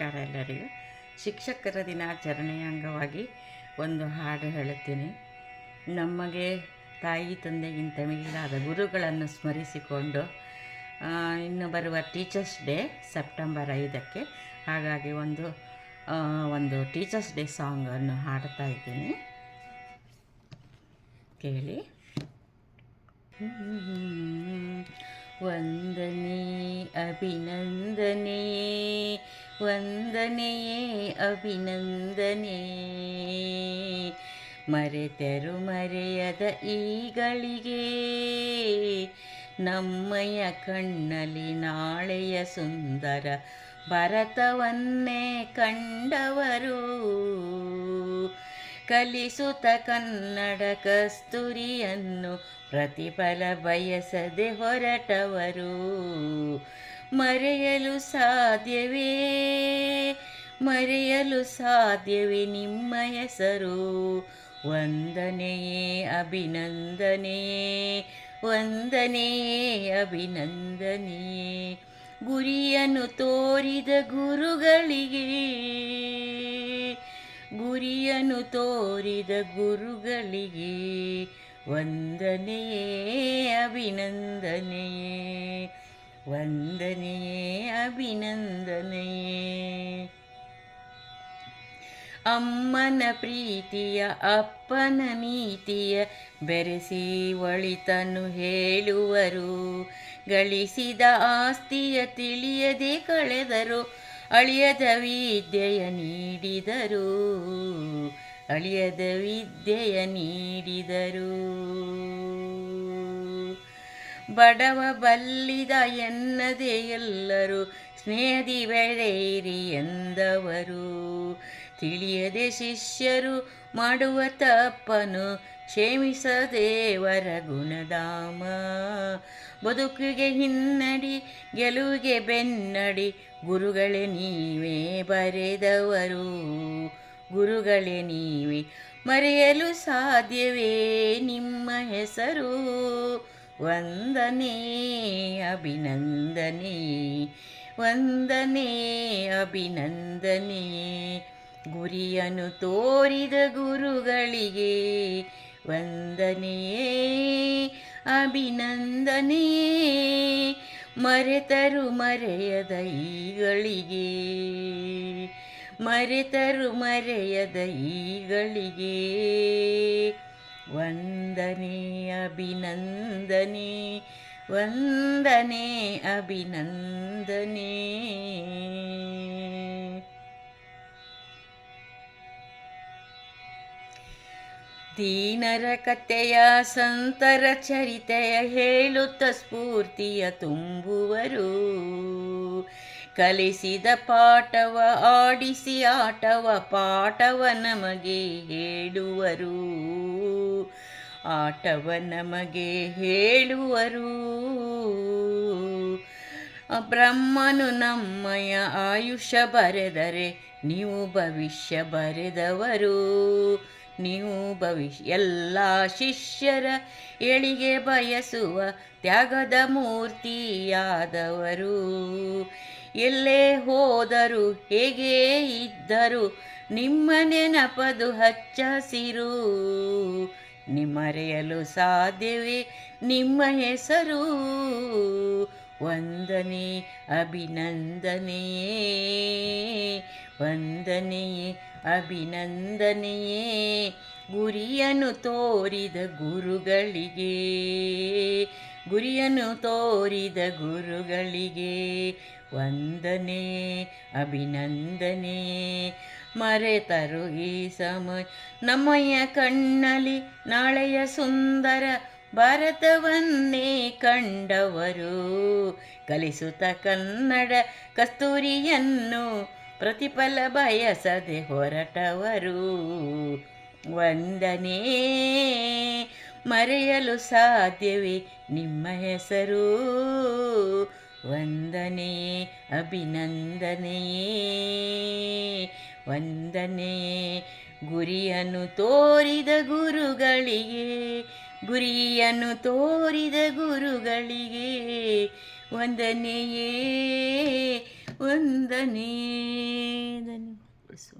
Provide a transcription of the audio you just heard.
ನಮಸ್ಕಾರ ಎಲ್ಲರಿಗೂ. ಶಿಕ್ಷಕರ ದಿನಾಚರಣೆಯ ಅಂಗವಾಗಿ ಒಂದು ಹಾಡು ಹೇಳುತ್ತೀನಿ. ನಮಗೆ ತಾಯಿ ತಂದೆಗಿಂತ ಮಿಗಿಲಾದ ಗುರುಗಳನ್ನು ಸ್ಮರಿಸಿಕೊಂಡು ಇನ್ನು ಬರುವ ಟೀಚರ್ಸ್ ಡೇ ಸೆಪ್ಟೆಂಬರ್ ಐದಕ್ಕೆ, ಹಾಗಾಗಿ ಒಂದು ಒಂದು ಟೀಚರ್ಸ್ ಡೇ ಸಾಂಗನ್ನು ಹಾಡ್ತಾ ಇದ್ದೀನಿ. ಕೇಳಿ. ವಂದನೆ, ಅಭಿನಂದನೆ. ವಂದನೆಯೇ ಅಭಿನಂದನೆ. ಮರೆತರು ಮರೆಯದ ಈಗಳಿಗೆ ನಮ್ಮಯ ಕಣ್ಣಲ್ಲಿ ನಾಳೆಯ ಸುಂದರ ಭರತವನ್ನೇ ಕಂಡವರು. ಕಲಿಸುತ್ತ ಕನ್ನಡ ಕಸ್ತೂರಿಯನ್ನು ಪ್ರತಿಫಲ ಬಯಸದೆ ಹೊರಟವರು. ಮರೆಯಲು ಸಾಧ್ಯವೇ? ಮರೆಯಲು ಸಾಧ್ಯವೇ ನಿಮ್ಮ ಹೆಸರು? ವಂದನೆಯೇ ಅಭಿನಂದನೆಯೇ ವಂದನೆಯೇ ಅಭಿನಂದನೆ. ಗುರಿಯನ್ನು ತೋರಿದ ಗುರುಗಳಿಗೆ, ಗುರಿಯನ್ನು ತೋರಿದ ಗುರುಗಳಿಗೆ ವಂದನೆಯೇ ಅಭಿನಂದನೆಯೇ. ವಂದನೆಯೇ ಅಭಿನಂದನೆಯೇ ಅಮ್ಮನ ಪ್ರೀತಿಯ, ಅಪ್ಪನ ನೀತಿಯ ಬೆರೆಸಿ ಒಳಿತನು ಹೇಳುವರು. ಗಳಿಸಿದ ಆಸ್ತಿಯ ತಿಳಿಯದೆ ಕಳೆದರು, ಅಳಿಯದ ವಿದ್ಯೆಯ ನೀಡಿದರು. ಅಳಿಯದ ವಿದ್ಯೆಯ ನೀಡಿದರು. ಬಡವ ಬಲ್ಲಿದ ಎನ್ನದೆ ಎಲ್ಲರೂ ಸ್ನೇಹದಿ ಬೆಳೆಯಿರಿ ಎಂದವರು. ತಿಳಿಯದೆ ಶಿಷ್ಯರು ಮಾಡುವ ತಪ್ಪನು ಕ್ಷಮಿಸದೇವರ ಗುಣಧಾಮ ಬದುಕಿಗೆ ಹಿನ್ನಡಿ, ಗೆಲುವಿಗೆ ಬೆನ್ನಡಿ, ಗುರುಗಳೇ ನೀವೇ ಬರೆದವರು. ಗುರುಗಳೇ ನೀವೇ ಮರೆಯಲು ಸಾಧ್ಯವೇ ನಿಮ್ಮ ಹೆಸರು. ವಂದನೆ ಅಭಿನಂದನೆ ವಂದನೆ ಅಭಿನಂದನೆ. ಗುರಿಯನು ತೋರಿದ ಗುರುಗಳಿಗೆ ವಂದನೆಯೇ ಅಭಿನಂದನೆ. ಮರೆತರು ಮರೆಯದ ಈಗಳಿಗೆ, ಮರೆತರು ಮರೆಯದ ಈಗಳಿಗೆ. ವಂದನೆ ಅಭಿನಂದನೆ ವಂದನೆ ಅಭಿನಂದನೆ. ದೀನರ ಕಥೆಯ ಸಂತರ ಚರಿತೆಯ ಹೇಳುತ್ತ ಸ್ಫೂರ್ತಿಯ ತುಂಬುವರು. ಕಲಿಸಿದ ಪಾಠವ, ಆಡಿಸಿ ಆಟವ, ಪಾಠವ ನಮಗೆ ಹೇಳುವರು. ಆಟವ ನಮಗೆ ಹೇಳುವರು. ಬ್ರಹ್ಮನು ನಮ್ಮಯ ಆಯುಷ್ಯ ಬರೆದರೆ, ನೀವು ಭವಿಷ್ಯ ಬರೆದವರು. ನೀವು ಭವಿಷ್ಯ ಎಲ್ಲ ಶಿಷ್ಯರ ಏಳಿಗೆ ಬಯಸುವ ತ್ಯಾಗದ ಮೂರ್ತಿಯಾದವರು. ಎಲ್ಲೇ ಹೋದರು, ಹೇಗೆ ಇದ್ದರು, ನಿಮ್ಮ ನೆನಪದು ಹಚ್ಚಸಿರು. ನಿಮ್ಮರೆಯಲು ಸಾಧ್ಯವೇ ನಿಮ್ಮ ಹೆಸರು. ವಂದನೆ ಅಭಿನಂದನೆಯೇ ವಂದನೆಯೇ ಅಭಿನಂದನೆಯೇ. ಗುರಿಯನ್ನು ತೋರಿದ ಗುರುಗಳಿಗೆ. ಗುರಿಯನ್ನು ತೋರಿದ ಗುರುಗಳಿಗೆ. ವಂದನೆ ಅಭಿನಂದನೆ. ಮರೆತರು ಈ ಸಮಯ. ನಮ್ಮಯ್ಯ ಕಣ್ಣಲಿ ನಾಳೆಯ ಸುಂದರ ಭಾರತವನ್ನೇ ಕಂಡವರು. ಕಲಿಸುತ್ತ ಕನ್ನಡ ಕಸ್ತೂರಿಯನ್ನು ಪ್ರತಿಫಲ ಬಯಸದೆ ಹೊರಟವರು. ವಂದನೆ, ಮರೆಯಲು ಸಾಧ್ಯವೇ ನಿಮ್ಮ ಹೆಸರು? ವಂದನೆ, ಅಭಿನಂದನೆ. ವಂದನೆ, ಗುರಿಯನ್ನು ತೋರಿದ ಗುರುಗಳಿಗೆ ಗುರಿಯನ್ನು ತೋರಿದ ಗುರುಗಳಿಗೆ ವಂದನೆಯೇ ಒಂದನೇ ಬೆಳೆಸು